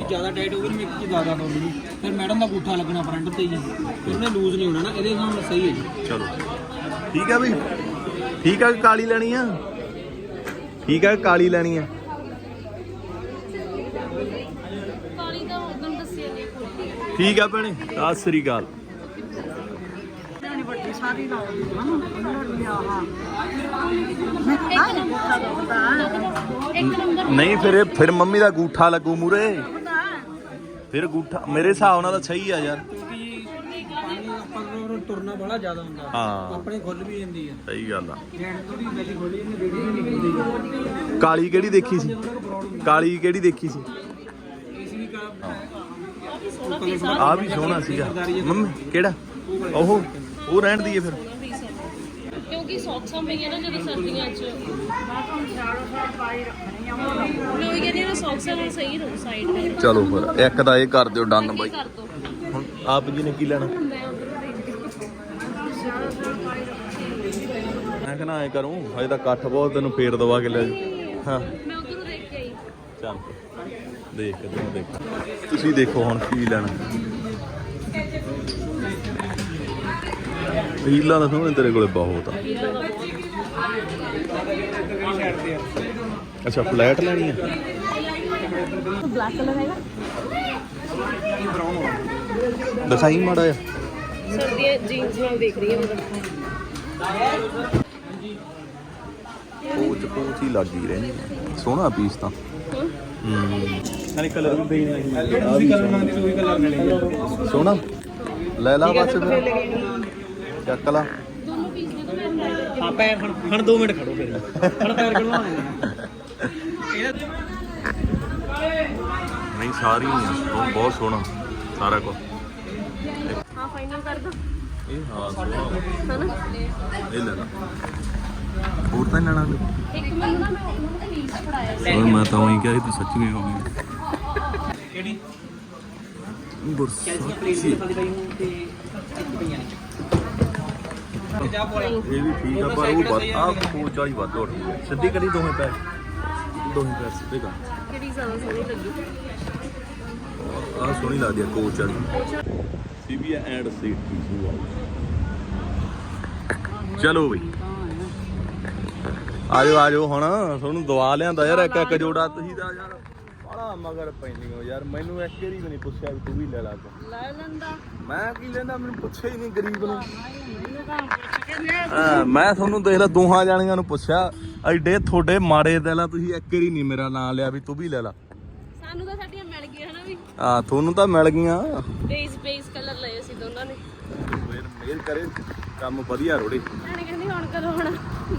ਜ਼ਿਆਦਾ ਟਾਈਟ ਹੋ ਗਈ ਮੈਂ ਇੱਕ ਜ਼ਿਆਦਾ ਹੋ ਗਈ ਫਿਰ ਮੈਡਮ ਦਾ ਗੁੱਠਾ ਲੱਗਣਾ ਫਰੰਟ ਤੇ ਜੀ ਫਿਰ ਉਹਨੇ ਲੂਜ਼ ਨਹੀਂ ਹੋਣਾ ਨਾ ਇਹਦੇ ਨਾਲ ਸਹੀ ਹੈ ਜੀ। ਚਲੋ। ਠੀਕ ਆ ਵੀ? ਠੀਕ ਆ ਕਿ ਕਾਲੀ ਲੈਣੀ ਆ? ਠੀਕ ਕਾਲੀ ਲੈਣੀ ਆ? ਕਾਲੀ ਦਾ ਉਦੋਂ ਦੱਸਿਆ ਨਹੀਂ। ਕੋਈ ਠੀਕ ਆ ਭੈਣੇ ਸਤਿ ਸ੍ਰੀ ਅਕਾਲ। ਸਾਰੀ ਲਾਉਂਦੀ ਹਾਂ ਅੰਦਰ ਵੀ ਆਹਾ ਇੱਕ ਨੰਬਰ ਨਹੀਂ ਫਿਰ ਇਹ- ਫਿਰ ਮੰਮੀ ਦਾ ਗੂਠਾ ਲੱਗੂ ਮੂਰੇ। ਫਿਰ ਗੂਠਾ ਮੇਰੇ ਹਿਸਾਬ ਨਾਲ ਤਾਂ ਸਹੀ ਆ ਯਾਰ। ਕਿਉਂਕਿ ਪਾਣੀ ਆਪਾਂ ਨੂੰ ਤੁਰਨਾ ਬੜਾ ਜ਼ਿਆਦਾ ਹੁੰਦਾ। ਹਾਂ। ਆਪਣੇ ਖੁੱਲ ਵੀ ਜਾਂਦੀ ਹੈ ਸਹੀ ਗੱਲ ਆ। ਜੈਂਟ ਤੋਂ ਵੀ ਵੈਸੇ ਖੋਲੀ ਜਾਂਦੀ ਰੇਡੀ ਵੀ ਨਹੀਂ ਖੁੱਲਦੀ ਕਾਲੀ ਕਿਹੜੀ ਦੇਖੀ ਸੀ? ਕਾਲੀ ਕਿਹੜੀ ਦੇਖੀ ਸੀ? ਏਸੀ ਵੀ ਕਾ ਆ। ਵੀ ਸੋਹਣਾ ਸੀਗਾ। ਮੰਮੀ ਕਿਹੜਾ? ਉਹ ਉਹ ਰਹਿਣ ਦੀਏ ਫਿਰ। ਕਿਉਂਕਿ ਸੌਕਸਾਂ ਪਈਆਂ ਨਾ ਜਦੋਂ ਸਰਦੀਆਂ 'ਚ। ਮੈਂ ਉਹੀ ਕਹਿੰਦੀ ਹਾਂ ਨਾ ਸੌਕਸਾਂ ਨਾਲ ਸਹੀ ਰਹੂ ਸਾਈਡ ਤੇ। ਚਲੋ ਫਿਰ ਇੱਕ ਦਾ ਇਹ ਕਰ ਦਿਓ ਡਨ ਬਾਈ। ਕਰ ਦੋ। ਹੁਣ ਆਪ ਜੀ ਨੇ ਕੀ ਲੈਣਾ? ਮੈਂ ਉਧਰੋਂ ਦੇਖ ਮੈਂ ਕਹਿੰਦਾ ਐ ਕਰੂੰ ਹਜੇ ਤਾਂ ਇਕੱਠ ਬਹੁਤ ਤੈਨੂੰ ਫੇਰ ਦਵਾ ਕੇ ਲੈ ਜਾਊਂ। ਹਾਂ। ਮੈਂ ਉਧਰੋਂ ਦੇਖ ਕੇ ਆਈ। ਚੱਲ। ਦੇਖ ਤੈਨੂੰ ਦੇਖ। ਤੁਸੀਂ ਦੇਖੋ ਹੁਣ ਕੀ ਲੈਣਾ। ਰੀਲਾਂ ਦਾ ਸੋਹਣੇ ਤੇਰੇ ਕੋਲੇ ਬਹੁਤ ਆ। ਅੱਛਾ ਫਲੈਟ ਲੈਣੀ ਆ? ਬਲੈਕ ਕਲਰ ਹੈਗਾ। ਦਿਖਾਈ ਮਾੜਾ ਆ ਸਰਦੀਆਂ ਜੀਨਸ ਨਾਲ ਦੇਖ ਰਹੀ ਹਾਂ ਮੈਂ ਪੋਚ ਪੋਚ ਹੀ ਲੱਗੀ ਰਹਿਣੀ ਸੋਹਣਾ ਪੀਸ ਤਾਂ। ਹੂੰ। ਨਾਲੇ ਕਲਰ ਵੀ ਦੇਣਾ ਆ ਵੀ ਸੋਹਣਾ। ਸੋਹਣਾ ਲੈ ਲਾ ਬਸ ਫਿਰ। ਚੱਕ ਲਾ। ਦੋਨੋਂ ਪੀਸ ਦੇ ਦੋ ਮੈਂ ਹਾਂ ਪੈਰ ਹਣ ਹਣ 2 ਮਿੰਟ ਖੜੋ ਫਿਰ। ਹਣ ਪੈਰ ਖੜਵਾ ਨਹੀਂ ਸਾਰੀ ਹੀ ਆ। ਬਹੁਤ- ਸੋਹਣਾ ਸਾਰਾ ਕੁਝ ਹਾਂ ਫਾਈਨਲ ਕਰ ਦੋ। ਇਹ ਹਾਂ ਸੋਹਣਾ। ਇਹ ਲੈ ਲਾ। ਹੋਰ ਤਾਂ ਲੈਣਾ ਇੱਕ ਮੈਨੂੰ ਨਾ ਮੈਂ ਉਹਨਾਂ ਦਾ ਪੜਾਇਆ ਸੀ। ਓਏ ਮੈਂ ਤਾਂ ਉਹੀ ਕਿਹਾ ਸੀ ਤੂੰ ਸੱਚ ਗਈ। ਹੋਣੀ ਕਿਹੜੀ ਬਰਸਾਤੀ ਇਹ ਵੀ ਠੀਕ ਆ ਪਰ ਉਹ ਵੱਧ ਆ ਕੋਚ ਵਾਲੀ ਵੱਧ ਹੋਰ ਸਿੱਧੀ ਕਰੀ ਦੋਵੇਂ ਪੈ ਦੋਵੇਂ ਪੈ ਸਿੱਧੇ ਕਰ ਕਿਹੜੀ ਜ਼ਿਆਦਾ ਸੋਹਣੀ ਲੱਗੀ ਆ ਸੋਹਣੀ ਲੱਗਦੀ ਆ ਕੋਚ ਵਾਲੀ ਸੀਬੀਆ ਐਂਡ ਸੀਟ ਚਲੋ ਬਈ। ਆਜੋ ਆਜੋ ਹੁਣ, ਤੁਹਾਨੂੰ ਦਵਾ ਲਿਆਂਦਾ ਯਾਰ ਇੱਕ ਇੱਕ ਜੋੜਾ। ਤੁਸੀਂ ਤਾਂ ਯਾਰ ਮਗਰ ਪੈਂਦੀ ਹੋ ਯਾਰ ਮੈਨੂੰ ਇੱਕ ਵਾਰੀ ਵੀ ਨਹੀਂ ਪੁੱਛਿਆ ਵੀ ਤੂੰ ਵੀ ਲੈ ਲਾ ਕੇ। ਲੈ ਲੈਂਦਾ। ਮੈਂ ਕੀ ਲੈਂਦਾ ਮੈਨੂੰ ਪੁੱਛਿਆ ਹੀ ਨਹੀਂ ਗਰੀਬ ਨੂੰ। ਮੈਨੂੰ ਤਾਂ ਪੁੱਛ ਕੇ ਲਿਆ। ਹਾਂ ਮੈਂ ਤੁਹਾਨੂੰ ਦੇਖ ਲਾ ਦੋਹਾਂ ਜਾਣੀਆਂ ਨੂੰ ਪੁੱਛਿਆ ਐਡੇ ਤੁਹਾਡੇ ਮਾੜੇ ਦਿਲ ਆ ਤੁਸੀਂ ਇੱਕ ਵਾਰੀ ਨਹੀਂ ਮੇਰਾ ਨਾਂ ਲਿਆ ਵੀ ਤੂੰ ਵੀ ਲੈ ਲਾ। ਸਾਨੂੰ ਤਾਂ ਸਾਡੀਆਂ ਮਿਲ ਗਈਆਂ ਹਨਾ ਵੀ? ਆ ਤੁਹਾਨੂੰ ਤਾਂ ਮਿਲ ਗਈਆਂ। ਬੇਸ ਬੇਸ ਕਲਰ ਲਏ ਸੀ ਦੋਨਾਂ ਨੇ। ਮੇਰ ਮੇਰ ਕਰੇ ਕੰਮ ਵਧੀਆ ਰੋੜੇ। ਕਹਿੰਦੀ ਹੁਣ ਕਦੋਂ ਹੁਣ?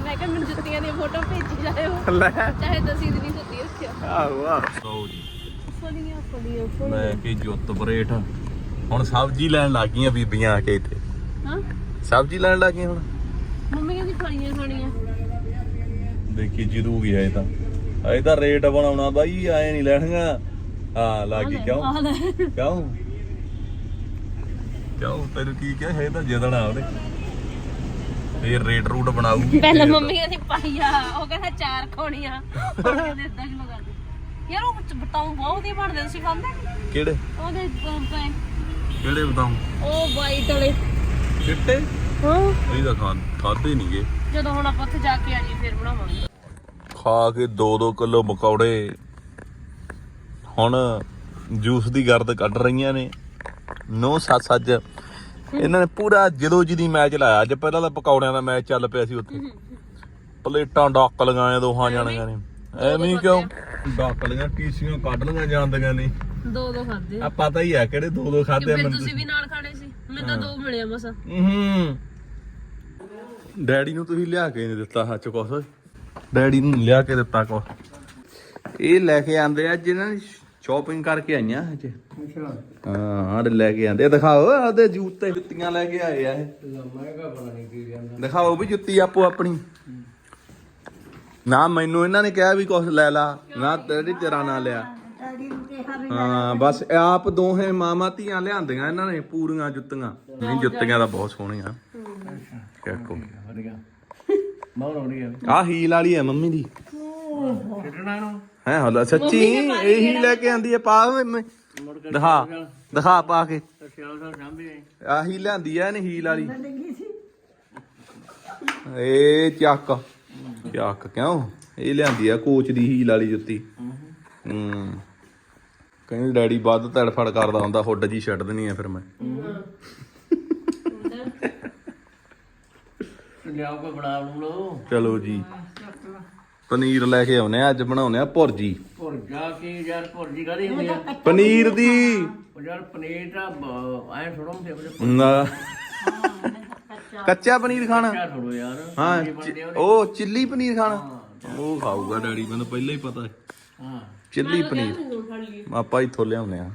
ਮੈਂ ਕਿਹਾ ਮੈਨੂੰ ਜੁੱਤੀਆਂ ਦੀਆਂ ਫੋਟੋ ਭੇਜੀ ਜਾਇਓ। ਲੈ। ਚਾਹੇ ਦਸੀ ਦਿਨੀ ਜੁੱਤੀ ਰੱਖਿਓ ਆਹ। ਵਾਹ ਲਓ ਜੀ ਫਲੀਆਂ ਫਲੀਆਂ ਲੈ ਕੇ ਜੁੱਤ ਬਰੇਟ ਹੁਣ ਸਬਜ਼ੀ ਲੈਣ ਲੱਗ ਗਈਆਂ ਬੀਬੀਆਂ ਆ ਕੇ ਇੱਥੇ। ਹਾਂ? ਸਬਜ਼ੀ ਲੈਣ ਲੱਗ ਗਈਆਂ ਹੁਣ। ਮੰਮੀ ਕਹਿੰਦੀ ਫਲੀਆਂ ਖਾਣੀਆਂ। ਦੇਖੀ ਜਰੂਰੀ ਹੈ ਇਹ ਤਾਂ। ਇਹ ਤਾਂ ਰੇਟ ਬਣਾਉਣਾ ਬਾਈ ਐ ਨਹੀਂ ਲੈਣਗਾ ਹਾਂ ਲੱਗੀ ਕਿਉਂ? ਆ ਲੈ। ਕਿਉਂ? ਕਿਉਂ? ਤੈਨੂੰ ਕੀ ਕਿਹਾ? ਇਹ ਤਾਂ ਜਿੱਦਣਾ ਉਹਨੇ। ਫੇਰ ਰੇਟ ਰੂਟ ਬਣਾਊਗੀ ਪਹਿਲਾਂ ਮੰਮੀ ਕਹਿੰਦੀ ਪਾਈਆ ਉਹ ਕਹਿੰਦਾ ਚਾਰ ਖਾਣੀਆਂ। ਉਹ ਕਹਿੰਦੇ ਇਦਾਂ ਕਿਲੋ ਕਰ ਦੇ। ਯਾਰ ਉਹ ਬਤਾਉ ਬਹੁਤ ਹੀ ਬਣਦੇ ਤੁਸੀਂ ਖਾਂਦੇ ਕਿਹੜੇ? ਉਹਦੇ ਪੈ ਕਿਹੜੇ ਬਤਾਉ ਉਹ ਵਾਈਟ ਵਾਲੇ ਚਿੱਟੇ? ਹਾਂ। ਇਹ ਤਾਂ ਖਾਂ ਖਾਦੇ ਨਹੀਂਗੇ ਜਦੋਂ ਹੁਣ ਆਪਾਂ ਉੱਥੇ ਜਾ ਕੇ ਆ ਜੀ ਫਿਰ ਬਣਾਵਾਂਗੇ। ਖਾ ਕੇ 2-2 ਕਿਲੋ ਮਕੌੜੇ ਹੁਣ ਜੂਸ ਦੀ ਗਰਦ ਕੱਢ ਰਹੀਆਂ ਨੇ। ਨੋ ਸੱਚ ਸੱਜ ਇਹਨਾਂ ਨੇ ਪੂਰਾ ਜਦੋਂ ਜਿਹਦੀ ਮੈਚ ਲਾਇਆ ਅੱਜ ਪਹਿਲਾਂ ਤਾਂ ਪਕੌੜਿਆਂ ਦਾ ਮੈਚ ਚੱਲ ਪਿਆ ਸੀ ਉੱਥੇ। ਪਲੇਟਾਂ ਡੱਕ ਲਗਾਏ ਦੋਹਾਂ ਜਾਣੀਆਂ ਨੇ। ਐਵੇਂ ਕਿਉਂ? ਡੱਕ ਲਈਆਂ ਟੀਸੀਆਂ ਕੱਢ ਲਈਆਂ ਜਾਂਦੀਆਂ ਨੇ ਦੋ ਦੋ ਖਾਦੇ ਆ ਪਤਾ ਹੀ ਆ ਕਿਹੜੇ ਦੋ ਦੋ ਖਾਦੇ ਫਿਰ ਤੁਸੀਂ ਵੀ ਨਾਲ ਖਾਣੇ ਸੀ ਮੈਨੂੰ ਤਾਂ ਦੋ ਮਿਲਿਆ ਬਸ ਹੂੰ। ਡੈਡੀ ਨੂੰ ਤੁਸੀਂ ਲਿਆ ਕੇ ਨਹੀਂ ਦਿੱਤਾ ਹੱਥ ਕੁਛ। ਡੈਡੀ ਨੂੰ ਲਿਆ ਕੇ ਦਿੱਤਾ ਕੁਛ। ਇਹ ਲੈ ਕੇ ਆਂਦੇ ਆ ਜਿਨ੍ਹਾਂ ਨੇ ਸ਼ਾਪਿੰਗ ਕਰਕੇ ਆਈਆਂ ਅੱਜ ਹਾਂ ਆਹ ਲੈ ਕੇ ਆਂਦੇ ਆ, ਦਿਖਾਓ ਆਦੇ ਜੁੱਤੇ। ਜੁੱਤੀਆਂ ਲੈ ਕੇ ਆਏ ਆ ਇਹ। ਦਿਖਾਓ ਵੀ ਜੁੱਤੀ ਆਪੋ ਆਪਣੀ। ਨਾ ਮੈਨੂੰ ਇਹਨਾਂ ਨੇ ਕਿਹਾ ਵੀ ਕੁਛ ਲੈ ਲਾ ਨਾ ਤੇਰੀ ਤੇਰਾ ਨਾ ਲਿਆ। ਹਾਂ ਬਸ ਆਪ ਦੋਹੇ ਮਾਮਾ ਧੀਆਂ ਲਿਆਂਦੀਆਂ ਇਹਨਾਂ ਨੇ ਪੂਰੀਆਂ ਜੁੱਤੀਆਂ। ਨਹੀਂ ਜੁੱਤੀਆਂ ਤਾਂ ਬਹੁਤ ਸੋਹਣੀਆਂ। ਕਿਹਕੋ ਆ ਹੀਲ ਵਾਲੀ ਹੈ ਮੰਮੀ ਦੀ। ਹੈ ਹਲਾ ਸੱਚੀ ਇਹੀ ਲੈ ਕੇ ਆਂਦੀ ਹੈ ਪਾ ਮੈਂ। ਦਿਖਾ ਦਿਖਾ ਪਾ ਕੇ। ਆਹੀ ਲਿਆਂਦੀ ਐ ਨੇ ਹੀਲ ਵਾਲੀ। ਏ ਚੱਕ। ਚੱਕ ਕਿਉਂ? ਇਹ ਲਿਆਂਦੀ ਆ ਕੋਚ ਦੀ ਹੀਲ ਵਾਲੀ ਜੁੱਤੀ। ਹੂੰ। ਕਹਿੰਦੇ ਡੈਡੀ ਵੱਧ ਤੜਫੜ ਕਰਦਾ ਹੁੰਦਾ ਹੁੱਡ ਜੀ ਛੱਡ ਦੇਣੀ ਆ ਫਿਰ ਮੈਂ। ਲਿਆਓ ਕੋ ਬਣਾ ਲਓ। ਚਲੋ ਜੀ। ਪਨੀਰ ਲੈ ਕੇ ਆਉਨੇ ਆ ਅੱਜ ਬਣਾਉਨੇ ਆ ਭੁਰਜੀ। ਭੁਰ ਜਾ ਕੇ ਯਾਰ ਭੁਰਜੀ ਕਾਦੀ ਹੁੰਦੀ ਆ? ਪਨੀਰ ਦੀ। ਉਹ ਯਾਰ ਪਨੀਰ ਤਾਂ ਐ ਥੋੜਾ ਹੁੰਦੇ ਨਾ। ਕੱਚਾ ਪਨੀਰ ਖਾਣਾ? ਕਿਆ ਥੋੜੋ ਯਾਰ। ਹਾਂ ਭੁਰਜੀ ਚਿ-। ਉਹ ਚਿੱਲੀ ਪਨੀਰ ਖਾਣਾ? ਉਹ ਖਾਊਗਾ ਡੈਡੀ ਮੈਨੂੰ ਪਹਿਲਾਂ ਹੀ ਪਤਾ। ਹੈ। ਹਾਂ ਚਿੱਲੀ ਪਨੀਰ। ਆਪਾਂ ਇੱਥੋਂ ਲਿਆਉਨੇ ਆ।